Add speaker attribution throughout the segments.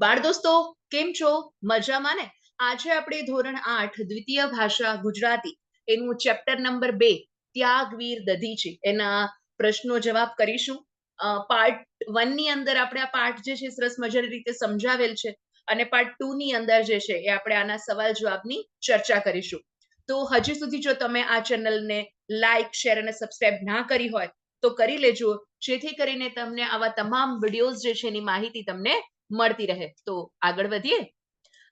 Speaker 1: બાળ દોસ્તો, કેમ છો? મજામાં ને? આજે આપણે ધોરણ આઠ, દ્વિતીય ભાષા ગુજરાતી, એનું ચેપ્ટર નંબર બે, ત્યાગવીર દધી છે એના પ્રશ્નો જવાબ કરીશું. પાર્ટ વનની અંદર આપણે આ પાર્ટ જે છે, સરસ મજાની રીતે સમજાવેલ છે અને પાર્ટ ટુ ની અંદર જે છે, એ આપણે આના સવાલ જવાબની ચર્ચા કરીશું. તો હજી સુધી જો તમે આ ચેનલને લાઈક શેર અને સબસ્ક્રાઇબ ના કરી હોય, તો કરી લેજો. જેથી કરીને તમને આવા તમામ વિડીયોઝ જે છે, એની માહિતી તમને મળતી રહે. તો આગળ વધીએ.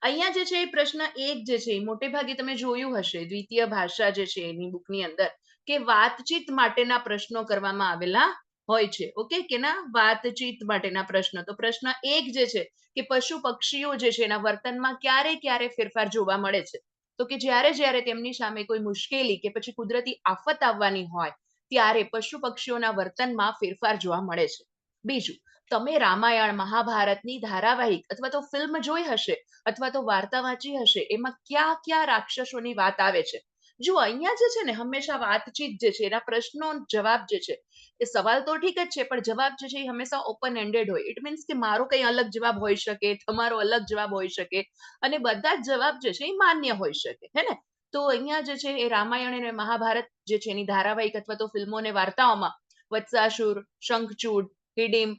Speaker 1: અહીંયા જે છે એ પ્રશ્ન એક જે છે મોટે ભાગે તમે જોયું હશે, દ્વિતીય ભાષા જે છે એની બુકની અંદર, કે વાતચીત માટેના પ્રશ્નો કરવામાં આવેલા હોય છે. ઓકે? કે ના વાતચીત માટેના પ્રશ્ન. તો પ્રશ્ન એક જે છે કે પશુ પક્ષીઓ જે છે એના વર્તનમાં ક્યારે ક્યારે ફેરફાર જોવા મળે છે. તો કે જ્યારે જ્યારે તેમની સામે કોઈ મુશ્કેલી કે પછી કુદરતી આફત આવવાની હોય, ત્યારે પશુ પક્ષીઓના વર્તનમાં ફેરફાર જોવા મળે છે. બીજું તમે રામાયણ, મહાભારતની ધારાવાહિક અથવા તો ફિલ્મ જોઈ હશે અથવા તો વાર્તા વાંચી હશે, એમાં ક્યાં ક્યાં રાક્ષસોની વાત આવે છે? જો અહીંયા જે છે ને હંમેશા વાતચીત જે છે, એના પ્રશ્નો જવાબ જે છે, એ સવાલ તો ઠીક જ છે, પણ જવાબ જે છે એ હંમેશા ઓપન એન્ડેડ હોય. ઇટ મીન્સ કે મારો કઈ અલગ જવાબ હોઈ શકે, તમારો અલગ જવાબ હોઈ શકે અને બધા જ જવાબ જે છે એ માન્ય હોઈ શકે, હે ને? તો અહીંયા જે છે એ રામાયણ અને મહાભારત જે છે એની ધારાવાહિક અથવા તો ફિલ્મો અને વાર્તાઓમાં વત્સાસુર, શંખચૂડ, હિડિમ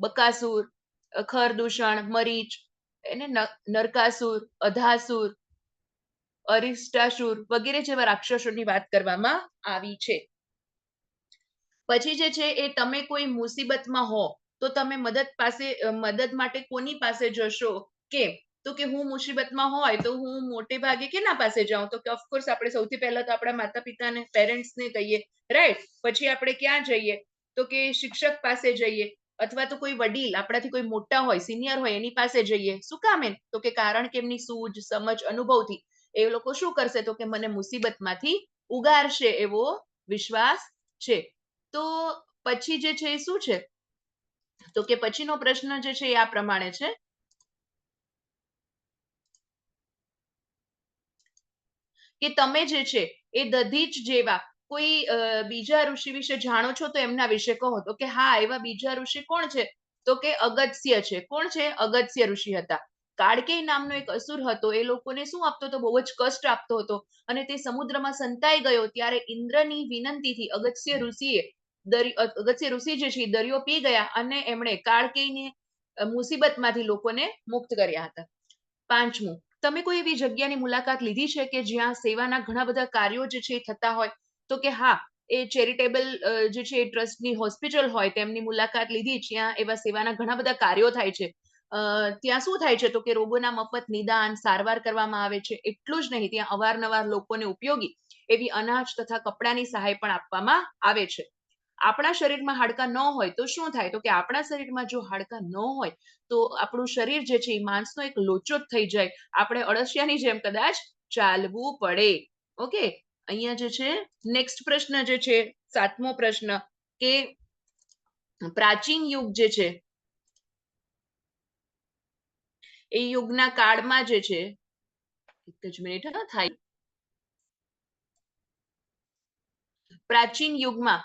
Speaker 1: બકાસુર ખરદૂષણ મરીચ, એને નરકાસુર, અધાસુર, અરિષ્ટાસુર વગેરે જેવા રાક્ષસોની વાત કરવામાં આવી છે. પછી જે છે એ તમે કોઈ મુસીબતમાં હો, તો તમે મદદ પાસે મદદ માટે કોની પાસે જશો? કેમ? તો કે હું મુસીબતમાં હોય તો હું મોટે ભાગે કેના પાસે જાઉં? તો કે ઓફકોર્સ આપણે સૌથી પહેલા તો આપણા માતા પિતાને પેરેન્ટ્સને કહીએ રાઈટ પછી આપણે ક્યાં જઈએ? તો કે શિક્ષક પાસે જઈએ. અથવા તો કોઈ વડીલ, આપણાથી કોઈ મોટા હોય સિનિયર હોય, એની પાસે જઈએ, શું કામ એમ? તો કે કારણ કે એમની સૂઝ, સમજ, અનુભવથી, એ લોકો શું કરશે? તો કે મને મુસીબતમાંથી ઉગારશે એવો વિશ્વાસ છે. તો પછી જે છે એ શું છે? તો કે પછીનો પ્રશ્ન જે છે એ આ પ્રમાણે છે. કે તમે જે છે એ દધીચ જેવા કોઈ બીજા ઋષિ વિશે જાણો છો તો એમના વિશે કહો તો કે, હા, એવા બીજા ઋષિ કોણ છે? તો કે, અગત્ય છે. કોણ છે? અગત્ય ઋષિ હતા. કાળકેય નામનો એક અસુર હતો. એ લોકોને શું આપતો હતો? બહુ જ કષ્ટ આપતો હતો. અને તે સમુદ્રમાં સંતાઈ ગયો ત્યારે ઇન્દ્રની વિનંતીથી અગત્ય ઋષિએ અગત્ય ઋષિ જે છે દરિયો પી ગયા અને એમણે કાળકેયને મુસીબતમાંથી લોકોને મુક્ત કર્યા હતા. પાંચમું, તમે કોઈ એવી જગ્યાની મુલાકાત લીધી છે કે જ્યાં સેવાના ઘણા બધા કાર્યો જે છે થતા હોય? તો કે હા, એ ચેરિટેબલ જે છે ટ્રસ્ટની હોસ્પિટલ હોય, તેમની મુલાકાત લીધી, જ્યાં એવા સેવાના ઘણા બધા કાર્યો થાય છે. ત્યાં શું થાય છે તો કે રોગોના મફત નિદાન, સારવાર કરવામાં આવે છે, એટલું જ નહીં, ત્યાં અવારનવાર લોકોને ઉપયોગી એવી અનાજ તથા કપડાની સહાય પણ આપવામાં આવે છે. આપણા શરીરમાં હાડકા ન હોય તો શું થાય? તો કે આપણા શરીરમાં જો હાડકા ન હોય, તો આપણું શરીર જે છે એ માંસનો એક લોચો જ થઈ જાય. આપણે અળસિયાની જેમ કદાચ ચાલવું પડે. ઓકે? અહીંયા જે છે નેક્સ્ટ પ્રશ્ન જે છે, સાતમો પ્રશ્ન, કે પ્રાચીન યુગ જે છે, એ યુગના કાળમાં જે છે, એક જ મિનિટ થાય. પ્રાચીન યુગમાં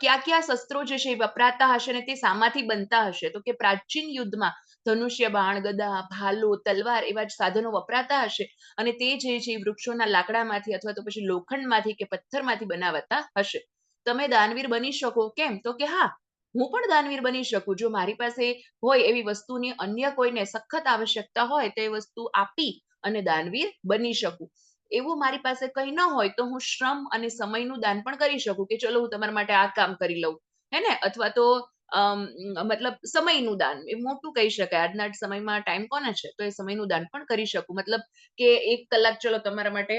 Speaker 1: કયા કયા શસ્ત્રો જે છે એ વપરાતા હશે અને તે સામાથી બનતા હશે? તો કે પ્રાચીન યુદ્ધમાં ધનુષ્ય બાણ, ગદા, ભાલો, તલવાર એવા જ સાધનો વપરાતા હશે અને તે જે છે વૃક્ષોના લાકડામાંથી અથવા તો પછી લોખંડમાંથી કે પથ્થરમાંથી બનાવતા હશે. તમે દાનવીર બની શકો કેમ? તો કે હા, હું પણ દાનવીર બની શકું. જો મારી પાસે હોય એવી વસ્તુની અન્ય કોઈને સખત આવશ્યકતા હોય તો એ વસ્તુ આપી અને દાનવીર બની શકું. એવું મારી પાસે કંઈ ન હોય તો હું શ્રમ અને સમયનું દાન પણ કરી શકું કે ચલો હું તમારા માટે આ કામ કરી લઉં. હે ને? અથવા તો મતલબ સમયનું દાન. એ મોટું કહી શકાય. આજના સમયમાં ટાઈમ કોને છે? તો એ સમયનું દાન પણ કરી શકું. મતલબ કે એક કલાક ચલો તમારા માટે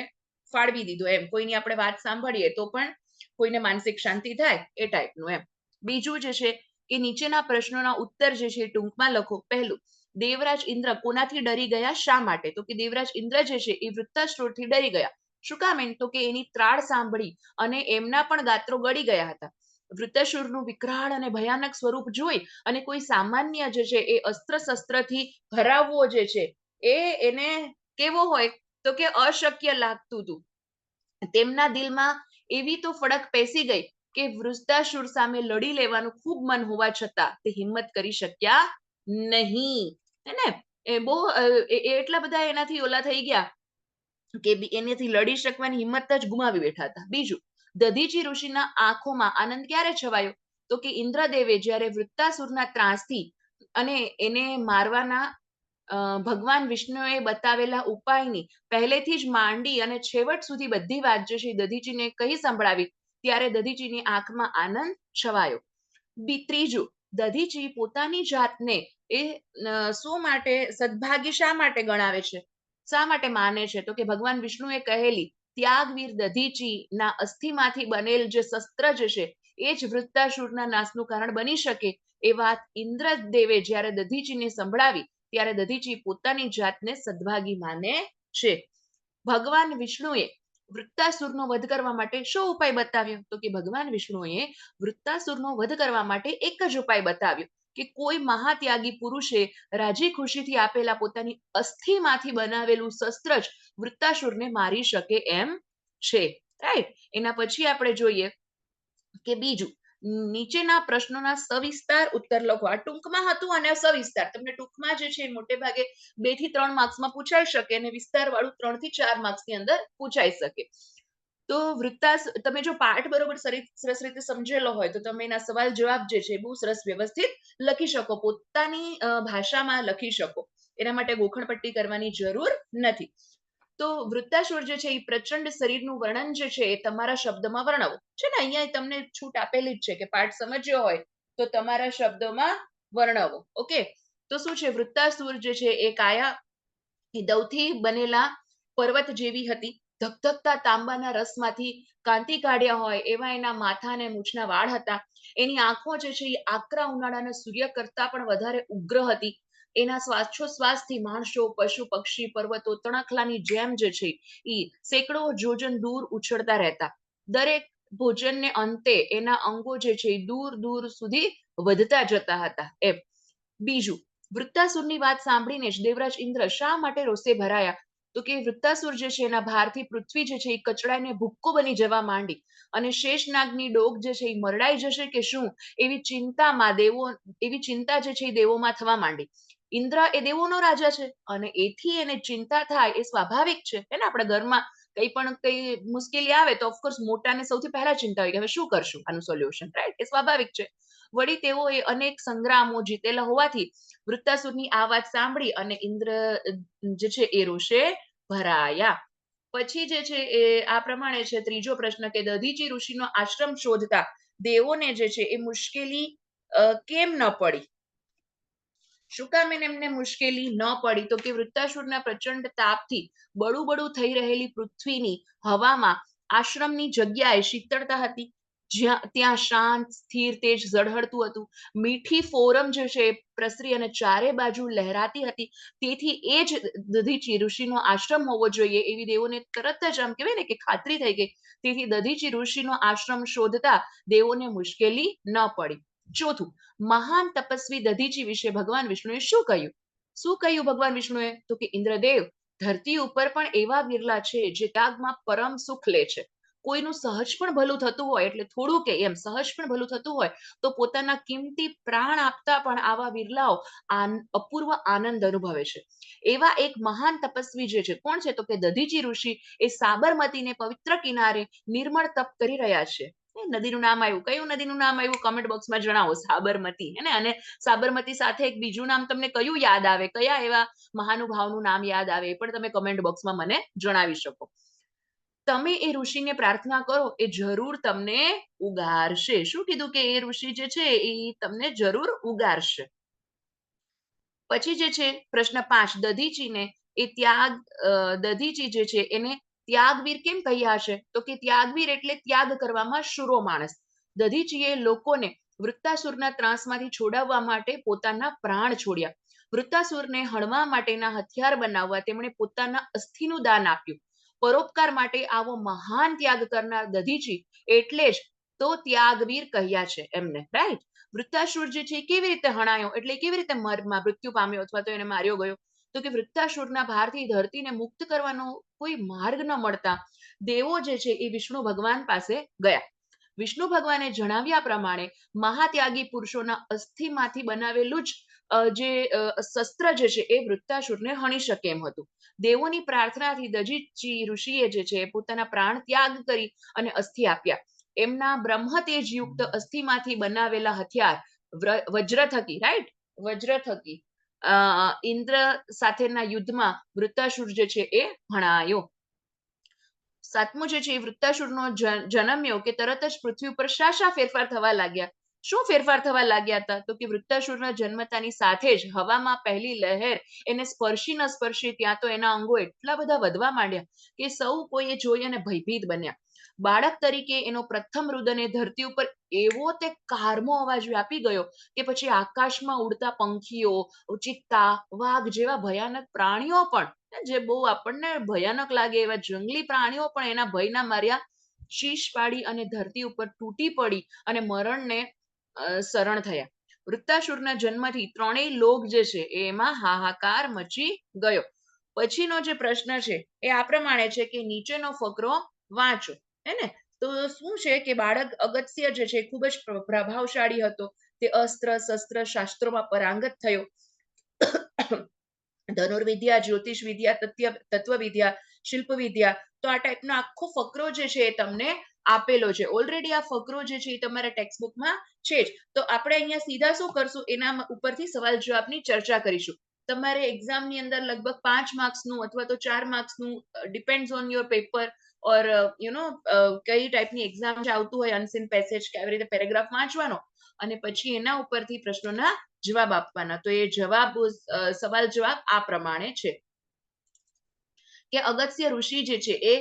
Speaker 1: ફાળવી દીધો એમ. કોઈની આપણે વાત સાંભળીએ તો પણ કોઈને માનસિક શાંતિ થાય એ ટાઈપનું એમ. બીજું જે છે કે નીચેના પ્રશ્નોના ઉત્તર જે છે ટૂંકમાં લખો. પહેલું, દેવરાજ ઇન્દ્ર કોનાથી ડરી ગયા? શા માટે? તો કે દેવરાજ ઇન્દ્ર જે છે એ વૃત્તાસુરથી ડરી ગયા. શું કામ એમ? તો કે એની ત્રાળ સાંભળી અને એમના પણ ગાત્રો ગળી ગયા હતા. વૃત્તાસુરનું વિકરાળ અને ભયાનક સ્વરૂપ જોઈ અને કોઈ સામાન્ય જે છે એ અસ્ત્ર શસ્ત્રથી હરાવવો જે છે એ એને કેવો હોય તો કે અશક્ય લાગતું હતું. તેમના દિલમાં એવી તો ફડક પેસી ગઈ કે વૃદ્ધાસુર સામે લડી લેવાનું ખૂબ મન હોવા છતાં તે હિંમત કરી શક્યા નહીં. હે ને? એ બહુ એટલા બધા એનાથી ઓલા થઈ ગયા કે એનાથી લડી શકવાની હિંમત જ ગુમાવી બેઠા હતા. બીજું દધીચી ઋષિના આંખોમાં આનંદ ક્યારે છવાયો? તો કે ઇન્દ્રદેવે જ્યારે વૃત્તાસુરના ત્રાસથી અને એને મારવાના ભગવાન વિષ્ણુએ બતાવેલા ઉપાયની પહેલેથી જ માંડી અને છેવટ સુધી બધી વાત જે છે દધીજીને કહી સંભળાવી, ત્યારે દધીજીની આંખમાં આનંદ છવાયો. બી, ત્રીજું, દધીજી પોતાની જાતને એ શું માટે સદભાગી શા માટે ગણાવે છે? શા માટે માને છે? તો કે ભગવાન વિષ્ણુએ કહેલી ત્યાગવીર દધીચી ના અસ્થિમાંથી બનેલ જે શસ્ત્ર જે છે, એ જ વૃત્તાસુરના નાશનું કારણ બની શકે એ વાત ઇન્દ્રદેવે જ્યારે દધીચીને સંભળાવી, ત્યારે દધીચી પોતાની જાતને સદભાગી માને છે. ભગવાન વિષ્ણુએ વૃત્તાસુરનો વધ કરવા માટે શું ઉપાય બતાવ્યો? તો કે ભગવાન વિષ્ણુએ વૃત્તાસુરનો વધ કરવા માટે એક જ ઉપાય બતાવ્યો. કે કોઈ મહાત્યાગી પુરુષે રાજી ખુશીથી આપેલા પોતાની અસ્થિમાંથી બનાવેલું શસ્ત્ર જ વૃત્તાસુરને મારી શકે એમ છે. રાઈટ એના પછી આપણે જોઈએ કે બીજું, નીચેના પ્રશ્નોના સવિસ્તાર ઉત્તર લખો. આ ટૂંકમાં હતું અને સવિસ્તાર. તમને ટૂંકમાં જે છે મોટે ભાગે બેથી ત્રણ માર્ક્સમાં પૂછાઈ શકે અને વિસ્તાર વાળું ત્રણથી ચાર માર્ક્સની અંદર પૂછાઈ શકે. તો વૃત્તાસ તમે જો પાઠ બરોબર સરસ રીતે સમજેલો હોય, તો તમે એના સવાલ જવાબ જે છે, બહુ સરસ વ્યવસ્થિત લખી શકો. પોતાની ભાષામાં લખી શકો. એના માટે ગોખણપટ્ટી કરવાની જરૂર નથી. તો વૃત્તાસુર જે છે એ પ્રચંડ શરીરનું વર્ણન જે છે, એ તમારા શબ્દમાં વર્ણવો. છે ને, અહીંયા તમને છૂટ આપેલી જ છે કે પાઠ સમજ્યો હોય, તો તમારા શબ્દોમાં વર્ણવો. ઓકે? તો શું છે? વૃત્તાસુર જે છે, એ કાયા, એ બનેલા પર્વત જેવી હતી. ધગધગતા તાંબાના રસમાંથી કાંતિ કાઢ્યા હોય એવા એના માથા અને મૂછના વાળ હતા. એની આંખો જે છે એ આકરા ઉનાળાના સૂર્ય કરતા પણ વધારે ઉગ્ર હતી. એના શ્વાસોશ્વાસથી માણસો, પશુ, પક્ષી, પર્વતો તણખલાની જેમ જે છે એ સેંકડો જોજન દૂર ઉછળતા રહેતા. દરેક ભોજનને અંતે એના અંગો જે છે એ દૂર દૂર સુધી વધતા જતા હતા. એમ. બીજું, વૃત્તાસુરની વાત સાંભળીને જ દેવરાજ ઇન્દ્ર શા માટે રોષે ભરાયા? તો કે વૃત્તાસુર જે છે એના ભારથી પૃથ્વી જે છે એ કચડાઈને ભૂક્કો બની જવા માંડી અને શેષનાગની ડોક જે છે એ મરડાઈ જશે કે શું એવી ચિંતામાં દેવો, એવી ચિંતા જે છે એ દેવોમાં થવા માંડી. ઇન્દ્ર એ દેવોનો રાજા છે અને એથી એને ચિંતા થાય એ સ્વાભાવિક છે. હે ને? આપણા ઘરમાં કઈ પણ કઈ મુશ્કેલી આવે તો ઓફકોર્સ મોટાને સૌથી પહેલા ચિંતા હોય કે હવે શું કરશું? આનું સોલ્યુશન રાઈટ એ સ્વાભાવિક છે. વળી તેઓએ અનેક સંગ્રામો જીતેલા હોવાથી વૃત્તાસુરની આ વાત સાંભળી અને ઇન્દ્ર, જે છે એ રોષે ભરાયા. પછી જે છે એ, આ પ્રમાણે છે ત્રીજો પ્રશ્ન કે દધીચી ઋષિનો આશ્રમ શોધતા દેવોને જે છે એ મુશ્કેલી કેમ ન પડી? શું કામ એને એમને મુશ્કેલી ન પડી? તો કે વૃત્તાસુરના પ્રચંડ તાપથી બળું બળું થઈ રહેલી પૃથ્વીની હવામાં આશ્રમની જગ્યાએ શીતળતા હતી. જ્યાં, ત્યાં શાંત, સ્થિર તેજ ઝળહળતું હતું. મીઠી ફોરમ જે છે પ્રસરી અને ચારે બાજુ લહેરાતી હતી. તેથી એ જ દધીચી ઋષિનો આશ્રમ હોવો જોઈએ. એવી દેવોને તરત જ આમ કહેવાય ને કે ખાતરી થઈ ગઈ. તેથી દધીચી ઋષિનો આશ્રમ શોધતા દેવોને મુશ્કેલી ન પડી. ચોથું, મહાન તપસ્વી દધીચી વિશે ભગવાન વિષ્ણુએ શું કહ્યું? શું કહ્યું ભગવાન વિષ્ણુએ? તો કે, ઇન્દ્રદેવ, ધરતી ઉપર પણ એવા વિરલા છે, જે ત્યાગમાં પરમ સુખ લે છે. કોઈનું સહજ પણ ભલું થતું હોય, એટલે થોડું કે એમ સહજ પણ ભલું થતું હોય, તો પોતાના કિંમતી પ્રાણ આપતા પણ આવા વિરલાઓ અપૂર્વ આનંદ અનુભવે છે. એવા એક મહાન તપસ્વી જે છે, કોણ છે? તો કે દધીચી ઋષિ, એ સાબરમતીને પવિત્ર કિનારે નિર્મળ તપ કરી રહ્યા છે. નદીનું નામ આવ્યું. કયું નદીનું નામ આવ્યું? કમેન્ટ બોક્સમાં જણાવો. સાબરમતી, હે ને? અને સાબરમતી સાથે એક બીજું નામ તમને કયું યાદ આવે? કયા એવા મહાનુભાવનું નામ યાદ આવે? એ પણ તમે કમેન્ટ બોક્સમાં મને જણાવી શકો. તમે એ ઋષિને પ્રાર્થના કરો, એ જરૂર તમને ઉગારશે. શું કીધું કે એ ઋષિ જે છે, એ તમને જરૂર ઉગારશે? પછી જે છે, પ્રશ્ન પાંચ, દધીચીને એ ત્યાગ દધીચી જે છે, એને ત્યાગવીર કેમ કહ્યા છે તો કે ત્યાગવીર એટલે ત્યાગ કરવામાં શુરો માણસ. દધીચીએ લોકોને વૃત્તાસુરના ત્રાસમાંથી છોડાવવા માટે પોતાના પ્રાણ છોડ્યા. વૃત્તાસુરને હણવા માટેના હથિયાર બનાવવા તેમણે પોતાના અસ્થિનું દાન આપ્યું. પરોપકાર માટે આવો મહાન ત્યાગ કરનાર દધીચી એટલે જ તો ત્યાગવીર કહ્યા છે એમને રાઈટ વૃત્તાસુરજી છે કેવી રીતે હણાયો? એટલે કેવી રીતે મર- મૃત્યુ પામ્યો અથવા તો એને માર્યો ગયો? તો કે વૃત્તાસુરના ભારથી ધરતીને મુક્ત કરવાનો કોઈ માર્ગ ન મળતા દેવો જે છે એ વિષ્ણુ ભગવાન પાસે ગયા. વિષ્ણુ ભગવાને જણાવ્યા પ્રમાણે મહાત્યાગી પુરુષોના અસ્થિમાંથી બનાવેલું જ જે શસ્ત્ર જે છે એ વૃત્તાસુરને હણી શકે એમ હતું. દેવોની પ્રાર્થનાથી દજીતજી ઋષિએ જે છે પોતાના પ્રાણ ત્યાગ કરી અને અસ્થિ આપ્યા. એમના બ્રહ્મતેજ યુક્ત અસ્થિમાંથી બનાવેલા હથિયાર વજ્ર થકી રાઈટ વજ્ર થકી ઇન્દ્ર સાથેના યુદ્ધમાં વૃત્તાસુર જે છે એ ભણાયો સાતમું જે છે એ વૃત્તાસુરનો જન્મ્યો કે તરત જ પૃથ્વી ઉપર શા શા ફેરફાર થવા લાગ્યા? શું ફેરફાર થવા લાગ્યા હતા? તો કે વૃત્તાસુરના જન્મતાની સાથે જ હવામાં પહેલી લહેર એને સ્પર્શી ન સ્પર્શી ત્યાં તો એના અંગો એટલા બધા વધવા માંડ્યા કે સૌ કોઈએ જોઈ અને ભયભીત બન્યા. બાળક તરીકે એનો પ્રથમ રુદન ધરતી ઉપર એવો તે કારમો અવાજ વ્યાપી ગયો કે પછી આકાશમાં ઉડતા પંખીઓ ચિત્તા વાઘ જેવા ભયાનક પ્રાણીઓ પણ, જે બહુ આપણને ભયાનક લાગે એવા જંગલી પ્રાણીઓ પણ એના ભયના માર્યા શીશ પાડી અને ધરતી ઉપર તૂટી પડી અને મરણને શરણ થયા. વૃત્તાસુરના જન્મથી ત્રણેય લોક જે છે એમાં હાહાકાર મચી ગયો. પછીનો જે પ્રશ્ન છે, એ આ પ્રમાણે છે કે નીચેનો ફકરો વાંચો, હે ને? તો શું છે કે બાળક અગત્ય જે છે ખૂબ જ પ્રભાવશાળી હતો. તે અસ્ત્ર, શસ્ત્ર, શાસ્ત્રોમાં પરાંગત થયો. ધનુર્વિદ્યા જ્યોતિષ વિદ્યા તત્વ વિદ્યા શિલ્પ વિદ્યા તો આ ટાઈપનો આખો ફકરો જે છે, એ તમને આપેલો છે. ઓલરેડી આ ફકરો જે છે એ તમારા ટેક્સ્ટબુકમાં છે જ. તો આપણે અહીંયા સીધા શું કરશું? એના ઉપરથી સવાલ જવાબની ચર્ચા કરીશું. તમારે એક્ઝામની અંદર લગભગ પાંચ માર્ક્સનું અથવા તો ચાર માર્ક્સનું depend on your paper or you know કઈ ટાઈપની એક્ઝામ જે આવતું હોય અનસીન પેસેજ કે આવી રીતે પેરેગ્રાફ વાંચવાનો. અને પછી એના ઉપરથી પ્રશ્નોના જવાબ આપવાના. તો એ જવાબ સવાલ જવાબ આ પ્રમાણે છે. કે અગત્ય ઋષિ જે છે એ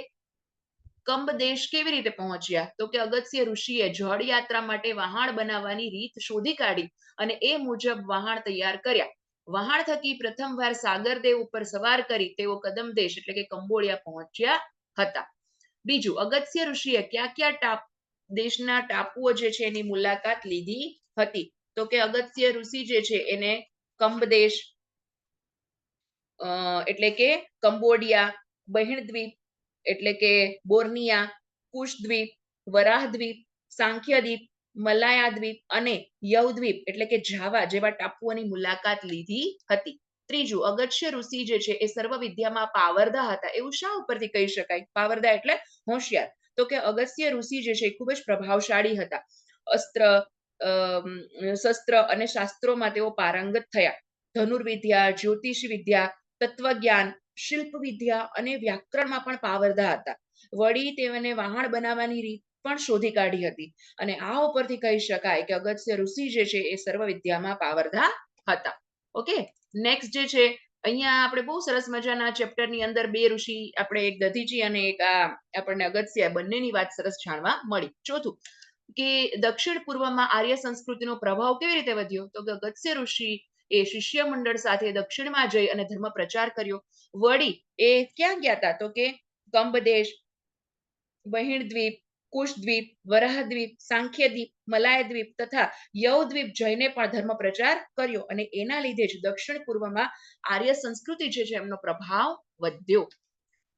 Speaker 1: કંબ દેશ કેવી રીતે પહોંચ્યા? તો કે અગત્ય ઋષિએ જળ યાત્રા માટે વહાણ બનાવવાની રીત શોધી કાઢી અને એ મુજબ વહાણ તૈયાર કર્યા. વહાણ થકી પ્રથમવાર સાગરદેવ ઉપર સવાર કરી તેઓ કદમ દેશ એટલે કે કંબોળિયા પહોંચ્યા હતા. બીજું, અગત્ય ઋષિએ ક્યાં ક્યાં ટાપ, દેશના ટાપુઓ જે છે એની મુલાકાત લીધી હતી? તો કે અગત્ય ઋષિ જે છે એને કંબદેશ એટલે કે કંબોડિયા, બહિણદ્વીપ એટલે કે બોર્નિયા કુશ દ્વીપ વરાહ દ્વીપ સાંખ્ય દ્વીપ મલાયા દ્વીપ અને યવદ્વીપ એટલે કે જાવા જેવા ટાપુઓની મુલાકાત લીધી હતી. ત્રીજું, અગત્ય ઋષિ જે છે એ સર્વ વિદ્યામાં પાવરદા હતા એવું શા ઉપરથી કહી શકાય? પાવરદા એટલે હોશિયાર. તો કે અગત્ય ઋષિ જે છે એ ખૂબ જ પ્રભાવશાળી હતા. અસ્ત્ર શસ્ત્ર અને શાસ્ત્રોમાં તેઓ પારંગત થયા. ધનુર્વિદ્યા જ્યોતિષ વિદ્યા તત્વજ્ઞાન શિલ્પ વિદ્યા અને વ્યાકરણમાં પણ પાવરદા હતા. વળી તેઓને વહાણ બનાવવાની રીત પણ શોધી કાઢી હતી. અને આ ઉપરથી કહી શકાય કે અગત્ય ઋષિ જે છે એ સર્વ વિદ્યામાં પાવરદા હતા. ઓકે? નેક્સ્ટ જે છે, અહીંયા આપણે બહુ સરસ મજાના ચેપ્ટરની અંદર બે ઋષિ, આપણે એક દધીજી અને એક આ આપણને અગત્ય બંનેની વાત સરસ જાણવા મળી. ચોથું, કે દક્ષિણ પૂર્વમાં આર્ય સંસ્કૃતિનો પ્રભાવ કેવી રીતે વધ્યો? તો અગત્ય ઋષિ એ શિષ્ય મંડળ સાથે દક્ષિણમાં જઈ અને ધર્મ પ્રચાર કર્યો. વળી એ ક્યાં ગયા હતા તો કે કંબદેશ બહિણદ્વીપ કુશદ્વીપ, વરાહદ્વીપ, સાંખ્યદ્વીપ, મલાયદ્વીપ તથા યવદ્વીપ જઈને પણ ધર્મ પ્રચાર કર્યો અને એના લીધે જ દક્ષિણ પૂર્વમાં આર્ય સંસ્કૃતિ જે છે એમનો પ્રભાવ વધ્યો.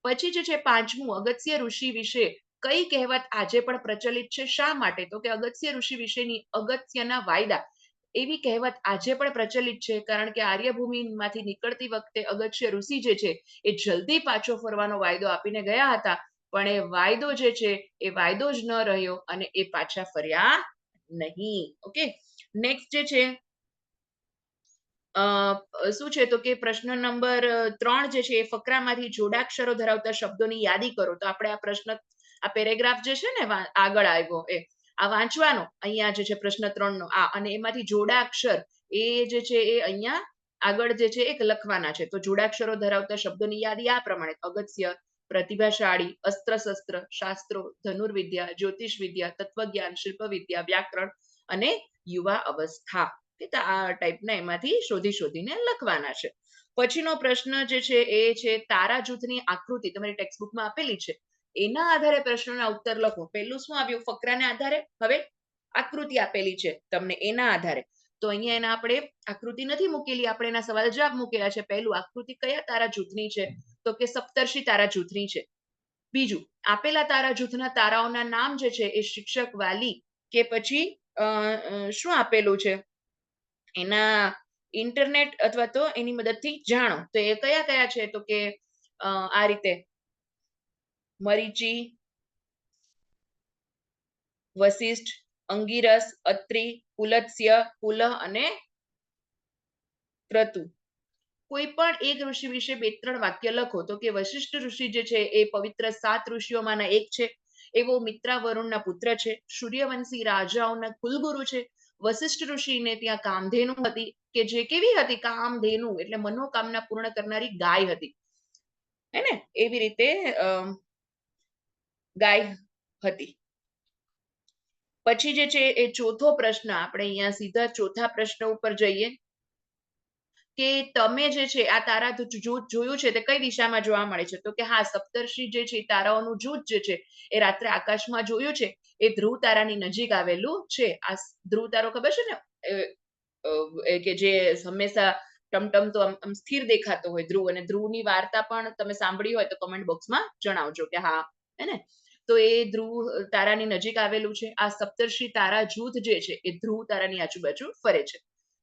Speaker 1: પછી જે છે પાંચમું, અગત્ય ઋષિ વિશે કઈ કહેવત આજે પણ પ્રચલિત છે? શા માટે? તો કે અગત્ય ઋષિ વિશેની અગત્યના વાયદા. એવી કહેવત આજે પણ પ્રચલિત છે, કારણ કે આર્યભૂમિમાંથી નીકળતી વખતે અગત્ય ઋષિ જે છે, એ જલ્દી પાછો ફરવાનો વાયદો આપીને ગયા હતા. પણ એ વાયદો જે છે, એ વાયદો જ ન રહ્યો અને એ પાછા ફર્યા નહીં. ઓકે નેક્સ્ટ જે છે શું છે તો કે પ્રશ્ન નંબર ત્રણ જે છે, એ ફકરામાંથી જોડાક્ષરો ધરાવતા શબ્દોની યાદી કરો. તો આપણે આ પ્રશ્ન, આ પેરેગ્રાફ જે છે ને આગળ આવ્યો. એ આ વાંચવાનો, અહીંયા જે છે પ્રશ્ન ત્રણ નો આ, અને એમાંથી જોડાક્ષર, એ જે છે એ અહીંયા આગળ જે છે એક લખવાના છે. તો જોડાક્ષરો ધરાવતા શબ્દોની યાદી આ પ્રમાણે, અગત્ય, પ્રતિભાશાળી અસ્ત્ર શસ્ત્ર શાસ્ત્રો ધનુર્વિદ્યા જ્યોતિષ વિદ્યા તત્વજ્ઞાન શિલ્પ વિદ્યા વ્યાકરણ અને યુવા અવસ્થા. આ ટાઈપના એમાંથી શોધી શોધીને લખવાના છે. પછીનો પ્રશ્ન જે છે એ છે તારા જૂથની આકૃતિ. તમારી ટેક્સ્ટબુકમાં આપેલી છે. એના આધારે પ્રશ્નોના ઉત્તર લખો. પહેલું શું આવ્યું? ફકરાને આધારે. હવે આકૃતિ આપેલી છે તમને એના આધારે. તો અહીંયા એના આપણે આકૃતિ નથી મૂકેલી, આપણે એના સવાલ જવાબ મૂકેલા છે. પહેલું આકૃતિ કયા તારા જૂથની છે? તો કે સપ્તર્ષિ તારા જૂથની છે. બીજું, આપેલા તારા જૂથના તારાઓના નામ જે છે એ શિક્ષક વાલી કે પછી શું આપેલું છે? એના ઇન્ટરનેટ અથવા તો એની મદદથી જાણો. તો એ કયા કયા છે? તો કે આ રીતે. મરીચી વશિષ્ઠ અંગીરસ અત્રિ પુલત્સ્ય પુલહ અને ક્રતુ. કોઈ પણ એક ઋષિ વિશે બે ત્રણ વાક્ય લખો તો કે વશિષ્ઠ ઋષિ જે છે એ પવિત્ર સાત ઋષિઓમાંના એક છે. એવો મિત્રા વરુણના પુત્ર છે. સૂર્યવંશી રાજાઓના કુલગુરુ છે. વશિષ્ઠ ઋષિને ત્યાં કામધેનુ હતી કે જે કેવી હતી? કામધેનુ એટલે મનોકામના પૂર્ણ કરનારી ગાય હતી. હે ને? એવી રીતે અમ, ગાય હતી. પછી જે છે એ ચોથો પ્રશ્ન આપણે અહીંયા સીધા ચોથા પ્રશ્ન ઉપર જઈએ કે તમે જે છે આ તારા જોયું છે તે કઈ દિશામાં જોવા મળે છે? તો કે હા, સપ્તર્ષિ જે છે તારાઓનું જૂથ જે છે એ રાત્રે આકાશમાં જોયું છે. એ ધ્રુવ તારાની નજીક આવેલું છે. આ ધ્રુવ તારો ખબર છે ને? કે જે હંમેશા ટમટમ તો આમ સ્થિર દેખાતો હોય ધ્રુવ. અને ધ્રુવની વાર્તા પણ તમે સાંભળી હોય તો કમેન્ટ બોક્સમાં જણાવજો કે હા, હે ને? તો એ ધ્રુવ તારાની નજીક આવેલું છે. આ સપ્તર્ષિ તારા જૂથ જે છે, એ ધ્રુવ તારાની આજુબાજુ ફરે છે.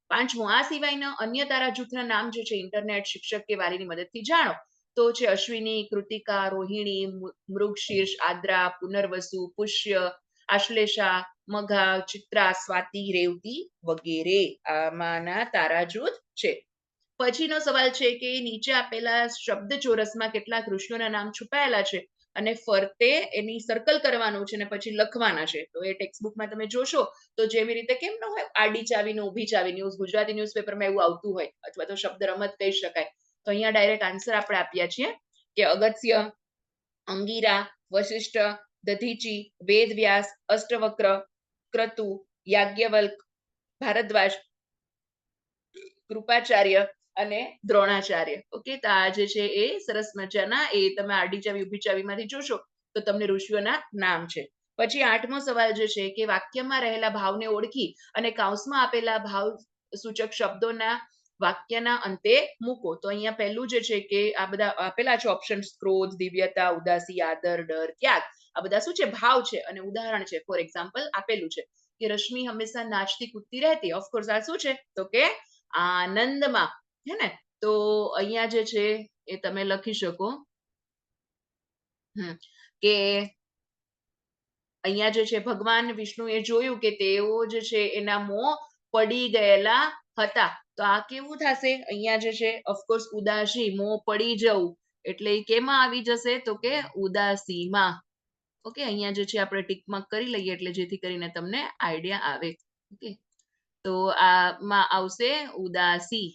Speaker 1: પાંચમું આ સિવાયના અન્ય તારા જૂથના નામ જે છે, ઇન્ટરનેટ શિક્ષક કે વાલીની મદદથી જાણો. તો છે અશ્વિની, કૃતિકા, રોહિણી મૃગશીર્ષ, આદ્રા, પુનર્વસુ, પુષ્ય, આશ્લેષા, મઘા, ચિત્રા, સ્વાતિ, રેવતી વગેરે આમાંના તારા જૂથ છે. પછીનો સવાલ છે કે નીચે આપેલા શબ્દ ચોરસમાં કેટલા ઋષિઓના નામ છુપાયેલા છે. અને ફરતે એની સર્કલ કરવાનું છે અને પછી લખવાના છે. તો એ ટેક્સ્ટ તમે જોશો તો જેવી રીતે કેમ ન હોય, આડી ચાવી ને ઊભી ચાવી ન્યૂઝ ગુજરાતી ન્યૂઝપેપરમાં એવું આવતું હોય, અથવા તો શબ્દ રમત કહી શકાય. તો અહીંયા ડાયરેક્ટ આન્સર આપણે આપ્યા છીએ કે અગત્ય, અંગીરા, વશિષ્ઠ, દધીચી, વેદવ્યાસ, અષ્ટવક્ર, ક્રતુ, યાજ્ઞવલ્ક, ભારદ્વાજ, કૃપાચાર્ય અને દ્રોણાચાર્ય. ઓકે તો આ છે એ સરસ મજાના, એ તમે આડી ચાવી ઊભી ચાવીમાંથી જોશો, તો તમને ઋષિઓના નામ છે. પછી આઠમો સવાલ જે છે કે વાક્યમાં રહેલા ભાવને ઓળખી અને કાઉસમાં આપેલા ભાવ સૂચક શબ્દોના વાક્યના અંતે મૂકો. તો અહીંયા પહેલું જે છે કે આ બધા આપેલા છે ઓપ્શન ક્રોધ, દિવ્યતા, ઉદાસી, આદર, ડર, ત્યાગ. આ બધા શું છે? ભાવ છે અને ઉદાહરણ છે. ફોર એક્ઝામ્પલ આપેલું છે કે રશ્મિ હંમેશા નાચતી, કૂદતી રહેતી. ઓફકોર્સ આ શું છે? તો કે આનંદમાં. હે ને? તો અહીંયા જે છે એ તમે લખી શકો. કે અહીંયા જે છે ભગવાન વિષ્ણુએ જોયું કે તેઓ જે છે એના મોં પડી ગયેલા હતા. તો આ કેવું થશે? અહીંયા જે છે ઓફકોર્સ ઉદાસી મોં પડી જવું. એટલે કેમાં આવી જશે? તો કે ઉદાસીમાં. ઓકે, અહીંયા જે છે આપણે ટીક કરી લઈએ એટલે જેથી કરીને તમને આઈડિયા આવે. ઓકે. તો આમાં આવશે ઉદાસી.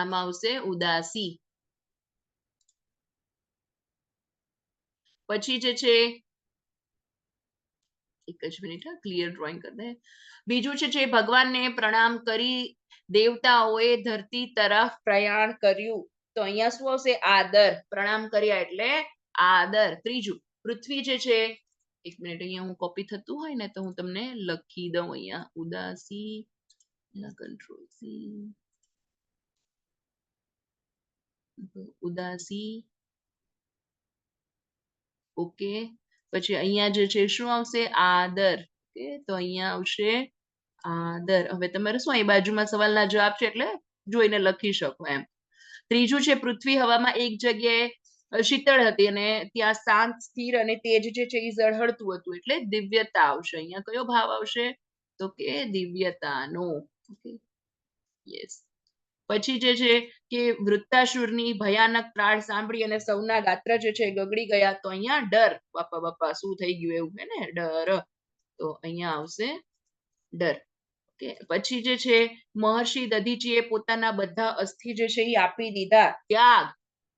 Speaker 1: આમાં આવશે ઉદાસી પછી જે છે, એક જ મિનિટ ક્લિયર ડ્રોઈંગ કરી દે. બીજું છે, જે ભગવાનને પ્રણામ કરી દેવતાઓએ ધરતી તરફ પ્રયાણ કર્યું. તો અહીંયા શું આવશે? આદર. પ્રણામ કર્યા એટલે આદર. ત્રીજું, પૃથ્વી જે છે, એક મિનિટ, અહીંયા હું કોપી થતું હોય ને તો હું તમને લખી દઉં અહીંયા. ઉદાસી કંટ્રોલ સી ઉદાસી. ઓકે, પછી અહીંયા જે છે, શું આવશે? આદર. ઓકે, તો અહીંયા આવશે આદર. હવે તમારે શું, અહીં બાજુમાં સવાલના જવાબ છે એટલે જોઈને લખી શકો એમ. ત્રીજું છે, પૃથ્વી હવામાં એક જગ્યાએ શીતળ હતી અને ત્યાં શાંત, સ્થિર અને તેજ જે છે એ ઝળહળતું હતું એટલે દિવ્યતા આવશે. અહીંયા કયો ભાવ આવશે? તો કે દિવ્યતાનો. Okay, yes. પછી જે છે કે વૃત્તાસુરની ભયાનક ત્રાળ સાંભળી અને સૌના ગાત્ર જે છે ગગડી ગયા, તો અહીંયા ડર. બાપા બાપા, શું થઈ ગયું એવું હે ને? ડર. તો અહીંયા આવશે ડર. ઓકે. પછી જે છે, મહર્ષિ દધીચીએ પોતાના બધા અસ્થિ જે છે એ આપી દીધા. ત્યાગ.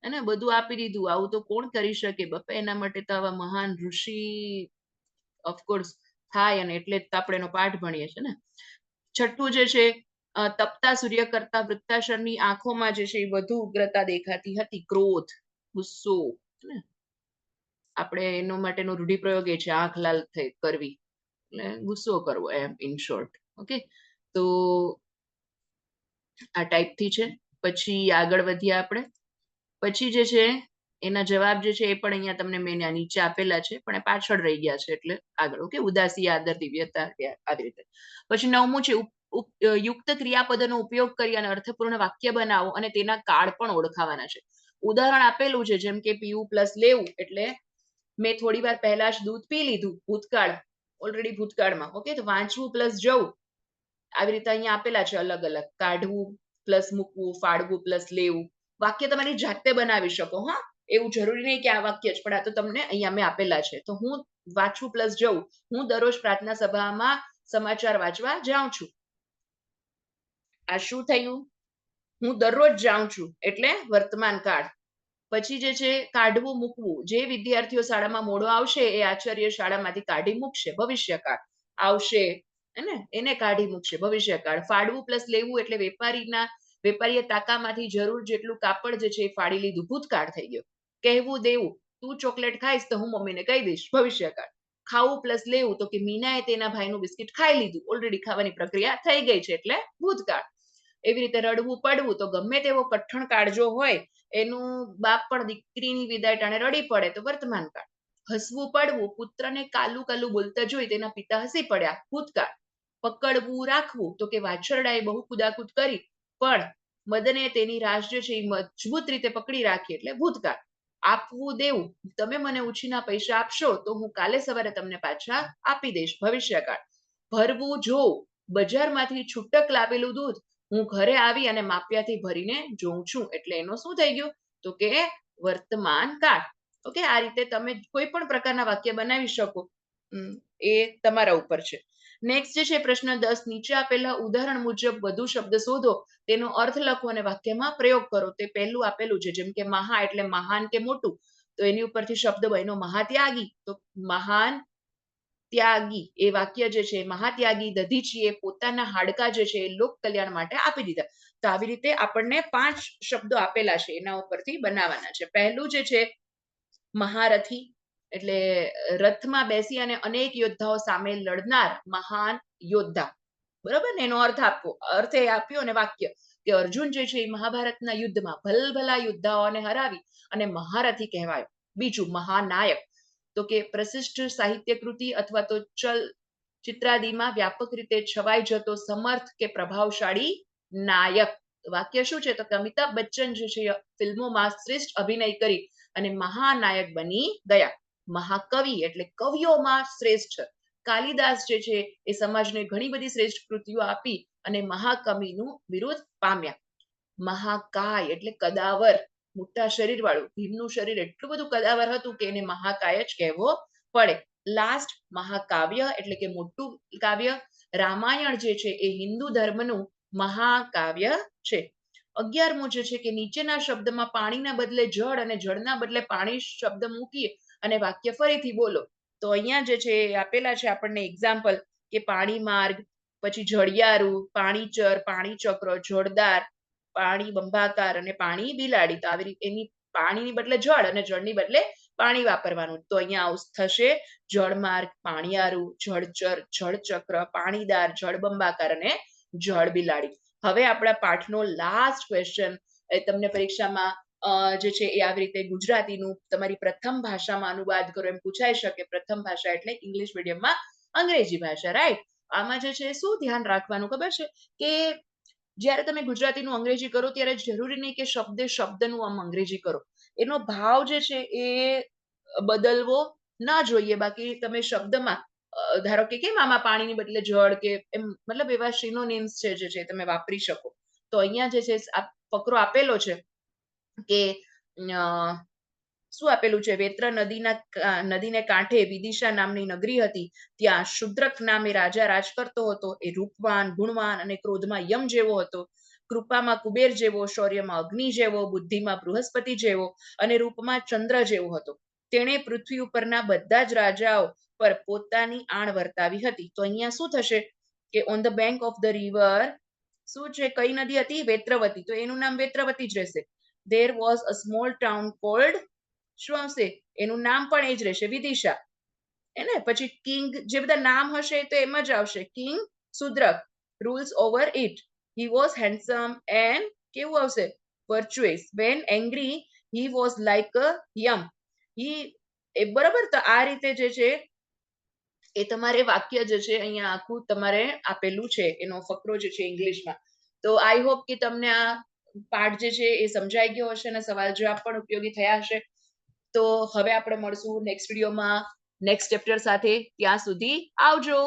Speaker 1: અને બધું આપી દીધું. આવું તો કોણ કરી શકે? બાપા, એના માટે તો આવા મહાન ઋષિ ઓફકોર્સ થાય અને એટલે જ આપણે એનો પાઠ ભણીએ છીએ ને? છઠ્ઠું જે છે તપતા સૂર્ય કરતા વૃત્તાસરની આંખોમાં જે છે એ વધુ ઉગ્રતા દેખાતી હતી. ક્રોધ ગુસ્સો આપણે એનો માટેનો રૂઢિપ્રયોગ એ છે, આંખ લાલ થઈ, કરવી. એટલે ગુસ્સો કરવો એમ ઇન શોર્ટ ઓકે? તો આ ટાઈપથી છે. પછી આગળ વધીએ આપણે. પછી જે છે, એના જવાબ જે છે એ પણ અહીંયા તમને મેં નીચે આપેલા છે, પણ એ પાછળ રહી ગયા છે એટલે આગળ. ઓકે? ઉદાસી, આદર, દિવ્યતા આવી રીતે. પછી નવમું છે યુક્ત ક્રિયાપદોનો ઉપયોગ કરી અને અર્થપૂર્ણ વાક્ય બનાવો અને તેના કાળ પણ ઓળખાવાના છે. ઉદાહરણ આપેલું છે, જેમ કે પીવું પ્લસ લેવું, એટલે મેં થોડી વાર પહેલા જ દૂધ પી લીધું, ભૂતકાળ, ઓલરેડી ભૂતકાળમાં, ઓકે? તો વાંચવું પ્લસ જવું, આવી રીતે અહીંયા આપેલા છે અલગ અલગ. કાઢવું પ્લસ મૂકવું, ફાળવું પ્લસ લેવું. વાક્ય તમારી જાતે બનાવી શકો, હા? એવું જરૂરી નહીં કે આ વાક્ય જ, પણ આ તો તમને અહીંયા મેં આપેલા છે. તો હું વાંચવું પ્લસ જવું. હું દરરોજ પ્રાર્થના સભામાં સમાચાર વાંચવા જાઉં છું. આ શું થયું? હું દરરોજ જાઉં છું, એટલે વર્તમાન કાળ. પછી જે છે, કાઢવું, મૂકવું. જે વિદ્યાર્થીઓ શાળામાં મોડો આવશે, એ આચાર્ય શાળામાંથી કાઢી મૂકશે, ભવિષ્યકાળ. આવશે ને એને કાઢી મૂકશે, ભવિષ્યકાળ. ફાડવું પ્લસ લેવું એટલે વેપારીના, વેપારીએ તાકામાંથી જરૂર જેટલું કાપડ જે છે, એ ફાડી લીધું. ભૂતકાળ થઈ ગયો. કહેવું, દેવું. તું ચોકલેટ ખાઈશ તો હું મમ્મીને કહી દઈશ, ભવિષ્યકાળ. ખાવું પ્લસ લેવું તો કે મીનાએ તેના ભાઈનું બિસ્કિટ ખાઈ લીધું. ઓલરેડી ખાવાની પ્રક્રિયા થઈ ગઈ છે, એટલે ભૂતકાળ. એવી રીતે રડવું પડવું, તો ગમે તેવો કઠણ કાળજો હોય, એનું બાપ પણ દીકરીની વિદાય ટાણે રડી પડે, તો વર્તમાન કાળ. હસવું પડવું, પુત્રને કાલું કાલું બોલતા જોઈ તેના પિતા હસી પડ્યા. ભૂતકાળ. પકડવું, રાખવું, તો કે વાછરડાએ બહુ કુદાકુદ કરી, પણ મદને તેની રાશ જે છે એ મજબૂત રીતે પકડી રાખી, એટલે ભૂતકાળ. આપવું, દેવું. તમે મને ઉછીના પૈસા આપશો, તો હું કાલે સવારે તમને પાછા આપી દઈશ, ભવિષ્યકાળ. ભરવું, જોવું. બજારમાંથી છૂટક લાવેલું દૂધ હું ઘરે આવી અને માપિયાથી ભરીને જોઉં છું, એટલે એનો શું થઈ ગયું? તો કે વર્તમાન કાળ. ઓકે, આ રીતે તમે કોઈ પણ પ્રકારના વાક્ય બનાવી શકો. એ તમારા ઉપર છે. નેક્સ્ટ જે છે, પ્રશ્ન દસ. નીચે આપેલા ઉદાહરણ મુજબ વધુ શબ્દ શોધો. તેનો અર્થ લખો અને વાક્યમાં પ્રયોગ કરો. તે પહેલું આપેલું છે, જેમ કે મહા એટલે મહાન કે મોટું. તો એની ઉપરથી શબ્દ બન્યો મહાત્યાગી. તો મહાન ત્યાગી એ વાક્ય જે છે મહાત્યાગી દધીચીએ પોતાના હાડકા જે છે લોક કલ્યાણ માટે આપી દીધા. તો આવી રીતે આપણને પાંચ શબ્દો આપેલા છે એના ઉપરથી બનાવવાના છે. પહેલું જે છે મહારથી, એટલે રથમાં બેસી અને અનેક યોદ્ધાઓ સામે લડનાર મહાન યોદ્ધા. બરાબર ને? એનો અર્થ આપવો, અર્થ એ આપ્યો અને વાક્ય કે અર્જુન જે છે એ મહાભારતના યુદ્ધમાં ભલભલા યોદ્ધાઓને હરાવી અને મહારથી કહેવાયો. બીજું મહાનાયક તો કે પ્રશિષ્ટ સાહિત્ય અથવા તો ચલ ચિત્રાદિમાં વ્યાપક રીતે છવાઈ જતો સમર્થ કે પ્રભાવશાળી નાયક. વાક્ય શું છે? તો કે અમિતાભ બચ્ચન જે છે ફિલ્મોમાં શ્રેષ્ઠ અભિનય કરી અને મહાનાયક બની ગયા. મહાકવિ એટલે કવિઓમાં શ્રેષ્ઠ. કાલિદાસ જે છે, એ સમાજને ઘણી બધી શ્રેષ્ઠ કૃતિઓ આપી અને મહાકવિનું વિરોધ પામ્યા. મહાકાય એટલે કદાવર. મોટા શરીર વાળું ભીમનું શરીર એટલું બધું કદાવર હતું કે એને મહાકાય જ કહેવો પડે. લાસ્ટ મહાકાવ્ય એટલે કે મોટું કાવ્ય રામાયણ જે છે એ હિન્દુ ધર્મનું મહાકાવ્ય છે. અગિયારમું જે છે કે નીચેના શબ્દમાં પાણીના બદલે જળ અને જળના બદલે પાણી શબ્દ મૂકીએ અને વાક્ય ફરીથી બોલો. તો અહીંયા જે છે એ આપેલા છે આપણને એક્ઝામ્પલ કે પાણી માર્ગ, પછી જળિયારું, પાણીચર પાણી ચક્ર જોરદાર પાણી બંબાકાર અને પાણી બિલાડી તો આવી રીતે, એની પાણીની બદલે જળ અને જળની બદલે પાણી વાપરવાનું. તો અહીંયા આવું થશે. જળમાર્ગ, પાણીયારું, જળચર, જળચક્ર, પાણીદાર, જળબંબાકાર અને જળ બિલાડી હવે આપણા પાઠનો લાસ્ટ ક્વેશ્ચન એ તમને પરીક્ષામાં જે છે એ આવી રીતે ગુજરાતીનું તમારી પ્રથમ ભાષામાં અનુવાદ કરો એમ પૂછાઈ શકે. પ્રથમ ભાષા એટલે ઇંગ્લિશ મીડિયમમાં અંગ્રેજી ભાષા રાઈટ આમાં જે છે શું ધ્યાન રાખવાનું ખબર છે? કે જ્યારે તમે ગુજરાતીનું અંગ્રેજી કરો, ત્યારે જરૂરી નહીં કે શબ્દે શબ્દનું આમ અંગ્રેજી કરો. એનો ભાવ જે છે એ બદલવો ના જોઈએ. બાકી તમે શબ્દમાં ધારો કે કેમ આમાં પાણીની બદલે જળ કે એમ, મતલબ એવા સિનોનિમ્સ છે જે છે તમે વાપરી શકો. તો અહીંયા જે છે, આ ફકરો આપેલો છે કે શું આપેલું છે? વેત્ર નદીના નદીને કાંઠે વિદિશા નામની નગરી હતી. ત્યાં શુદ્રક નામે રાજા રાજ કરતો હતો. એ રૂપવાન, ગુણવાન અને ક્રોધમાં યમ જેવો હતો. કૃપામાં કુબેર જેવો, શૌર્યમાં અગ્નિ જેવો, બુદ્ધિમાં બૃહસ્પતિ જેવો અને રૂપમાં ચંદ્ર જેવો હતો. તેણે પૃથ્વી ઉપરના બધા જ રાજાઓ પર પોતાની આણ વર્તાવી હતી. તો અહીંયા શું થશે? કે on the bank of the river શું છે? કઈ નદી હતી? વેત્રવતી. તો એનું નામ વેત્રવતી જ રહેશે. There was a small town called શું આવશે? એનું નામ પણ એ જ રહેશે, વિદિશા. એને પછી કિંગ, જે બધા નામ હશે તો એમ જ આવશે. King Sudraka rules over it he was handsome and કેવું આવશે? Virtuous when angry he was like Yama he a બરાબર? તો આ રીતે જે છે, એ તમારે વાક્ય જે છે, અહીંયા આખું તમારે આપેલું છે, એનો ફકરો જે છે ઇંગ્લિશમાં. તો આઈ હોપ કે તમને આ પાઠ જે છે એ સમજાઈ ગયો હશે અને સવાલ જવાબ પણ ઉપયોગી થયા હશે. તો હવે આપણે મળશું નેક્સ્ટ વિડીયોમાં નેક્સ્ટ ચેપ્ટર સાથે ત્યાં સુધી આવજો.